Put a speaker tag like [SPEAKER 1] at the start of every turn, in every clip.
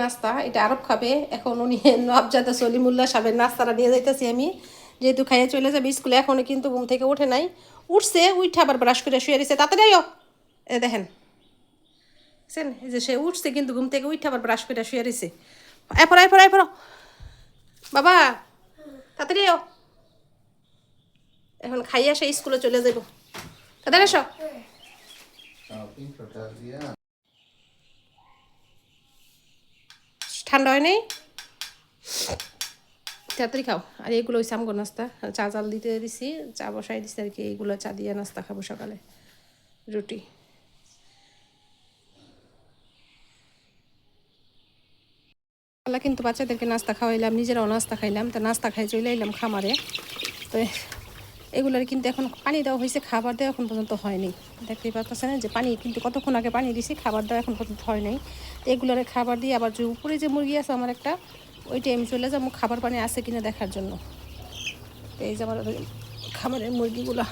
[SPEAKER 1] নাস্তা, এটা আরব খাবে। এখন উনি নবজাদা সলিমুল্লাহ সাহেবের নাস্তাটা নিয়ে যাইতেছি আমি। যেহেতু খাইয়ে চলে যাবে স্কুলে, এখনও কিন্তু ঘুম থেকে ওঠে নাই। উঠছে উঠে আবার ব্রাশ করে শুয়ে রয়েছে তাড়াতাড়ি এ দেখেন। বুঝছেন এই যে সে উঠছে কিন্তু ঘুম থেকে উঠে আবার ব্রাশ করে শুয়ে রয়েছে পড়ো আয় পড়ো বাবা তাড়াতাড়ি এখন খাইয়ে আসে স্কুলে চলে যাব তাড়াতাড়ি এসো ঠান্ডা হয় নাই তাড়াতাড়ি খাও। আর এগুলো হচ্ছে আমগো নাস্তা। চা চাল দিতে দিছি, চা বসাই দিছি আর কি এইগুলো চা দিয়ে নাস্তা খাব সকালে। রুটি। কিন্তু বাচ্চাদেরকে নাস্তা খাওয়াইলাম, নিজেরাও নাস্তা খাইলাম। তো নাস্তা খাই চলে এলাম খামারে। তো এগুলোর কিন্তু এখন পানি দেওয়া হয়েছে, খাবার দেওয়া এখন পর্যন্ত হয়নি। দেখতেই পাচ্ছেন যে পানি কিন্তু কতক্ষণ আগে পানি দিছি, খাবার দেওয়া এখন পর্যন্ত হয় নাই। এগুলোর খাবার দিয়ে আবার যে উপরে যে মুরগি আছে আমার একটা ওইটা আমি চলে যাব, খাবার পানি আছে কিনা দেখার জন্য। এই যে আমার ওই খামারের মুরগিগুলো।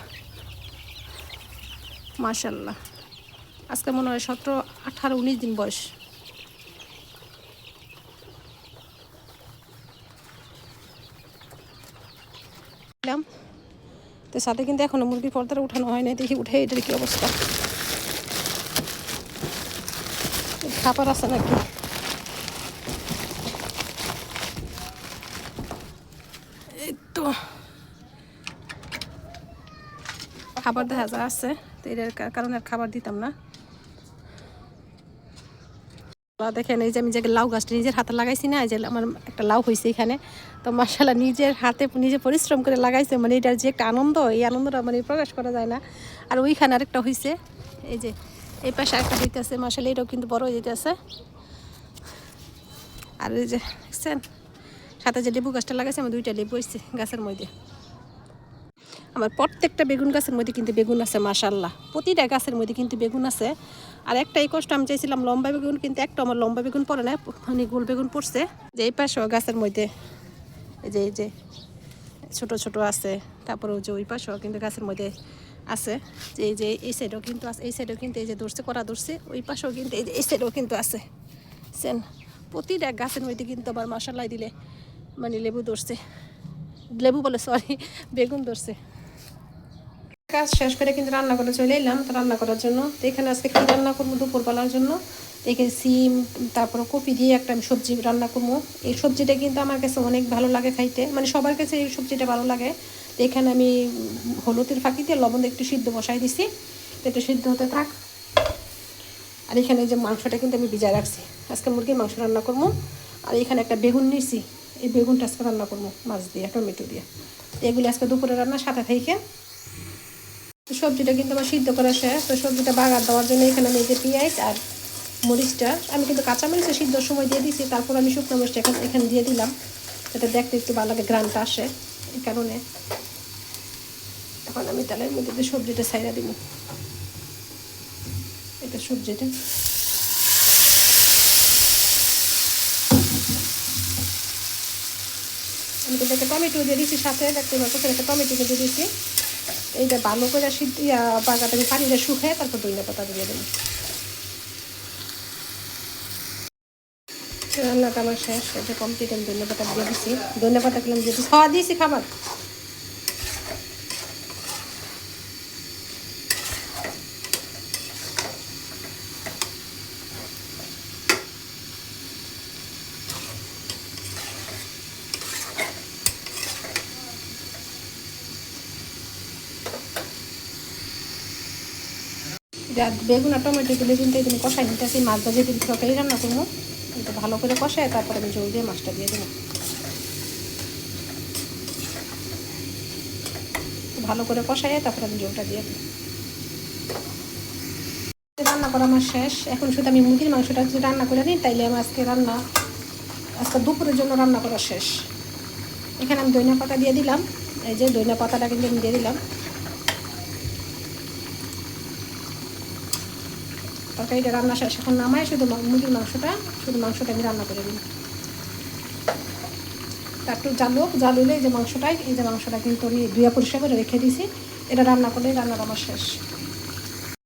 [SPEAKER 1] মাশাল্লাহ আজকে মনে হয় সতেরো, আঠারো, উনিশ দিন বয়স। দিলাম। তো সাথে কিন্তু এখনও মুরগি পর্দাটা উঠানো হয় নাই, দেখি উঠে এটার কি অবস্থা। খাবার আছে নাকি? তো। খাবার দেখা যা আছে, তো এটার কারণে আর খাবার দিতাম না। দেখেন এই যে আমি যে লাউ গাছটা নিজের হাতে লাগাইছি না যে আমার একটা লাউ হয়েছে এখানে। তো মার্শাল্লাহ নিজের হাতে নিজে পরিশ্রম করে লাগাইছে মানে এটার যে একটা আনন্দ, এই আনন্দটা মানে প্রকাশ করা যায় না। আর ওইখানে আরেকটা হয়েছে এই যে এই পাশে একটা হইতেছে মার্শাল্লাহ এটাও কিন্তু বড় যেতেছে আর এই যে, দেখছেন? সাথে যে লেবু গাছটা লাগাইছে আমি দুইটা লেবু হয়েছে গাছের মধ্যে। আমার প্রত্যেকটা বেগুন গাছের মধ্যে কিন্তু বেগুন আছে মাশাল্লাহ প্রতিটা গাছের মধ্যে কিন্তু বেগুন আছে। আর একটাই কষ্ট, আমি চাইছিলাম লম্বা বেগুন, কিন্তু একটা আমার লম্বা বেগুন পড়ে না মানে গোল বেগুন পড়ছে। যে এই পাশেও গাছের মধ্যে, এই যে এই যে, ছোট ছোট আছে তারপরে যে ওই পাশেও কিন্তু গাছের মধ্যে আছে। যে, এই যে, এই সাইডেও কিন্তু আছে, এই সাইডেও কিন্তু এই যে ধরছে করা ধরছে, ওই পাশেও কিন্তু এই যে, এই সাইডেও কিন্তু আছে। সেন, প্রতিটা গাছের মধ্যে কিন্তু আবার মশালাই দিলে মানে লেবু ধরছে। লেবু বলে সরি বেগুন ধরছে। কাজ শেষ করে কিন্তু রান্না করে চলে এলাম। তো রান্না করার জন্য তো এখানে আজকে কী রান্না করব দুপুরবেলার জন্য? এখানে সিম, তারপরে কপি দিয়ে একটা আমি সবজি রান্না করব। এই সবজিটা কিন্তু আমার কাছে অনেক ভালো লাগে খাইতে। মানে সবার কাছে এই সবজিটা ভালো লাগে। তো এখানে আমি হলুদের ফাঁকি দিয়ে লবণ একটু সিদ্ধ বসাই দিছি। তো এটা সিদ্ধ হতে থাক। আর এখানে যে মাংসটা কিন্তু আমি ভিজায় রাখছি। আজকে মুরগির মাংস রান্না করব। আর এখানে একটা বেগুন নিয়েছি এই বেগুনটা আজকে রান্না করব মাছ দিয়ে, টমেটো দিয়ে। এগুলি আজকে দুপুরে রান্না, সাথে থেকে সবজিটা কিন্তু আমার সিদ্ধ করা শেষ। তো সবজিটা বাগার দেওয়ার জন্য এখানে আমি এই যে পেঁয়াজ আর মরিচটা, আমি কিন্তু কাঁচা মরিচের সিদ্ধর সময় দিয়ে দিয়েছি, তারপর আমি শুকনো মরিচটা এখানে দিয়ে দিলাম, যাতে দেখতে একটু ভালো লাগে গ্রানটা আসে এই কারণে। এখন আমি তেলের মধ্যে সবজিটা ছাইরা দিব। এটা সবজিটা। আমি কিন্তু টমেটো দিয়ে দিয়েছি সাথে, দেখতে পাচ্ছি একটা টমেটো দিয়ে দিয়েছি। এইটা ভালো করে সিদ্ধ আমি পানিটা শুকায় তারপর দইনা পাতা দিয়ে দেবো। রান্নাটা আমার শেষ এটা কমপ্লিট আমি ধন্য পাতা দিয়ে দিচ্ছি ধন্য পাতা খেলাম দিয়ে খাওয়া দিয়েছি খাবার? বেগুন আর টমেটো কিন্তু এখানে কষাই নিতেছি। মাছ ভাজে কিন্তু তরকারি রান্না করব এটা ভালো করে কষায়, তারপরে আমি জল দিয়ে মাছটা দিয়ে দেবো। ভালো করে কষাই তারপরে আমি জলটা দিয়ে দেবো। রান্না করা আমার শেষ। এখন শুধু আমি মুরগির মাংসটা যদি রান্না করে নিই, তাইলে আমি আজকে রান্না, আজকে দুপুরের জন্য রান্না করা শেষ। এখানে আমি দইনা পাতা দিয়ে দিলাম। এই যে দইনা পাতাটা কিন্তু আমি দিয়ে দিলাম। তরকারিটা রান্না শেষ, এখন নামায় শুধু মুরগির মাংসটা, শুধু মাংসটা আমি রান্না করে নিই। একটু জালুক জালুলে এই যে মাংসটাই, এই যে মাংসটা কিন্তু আমি ধুয়া পরিষ্কার করে রেখে দিয়েছি। এটা রান্না করলেই রান্নার আমার শেষ।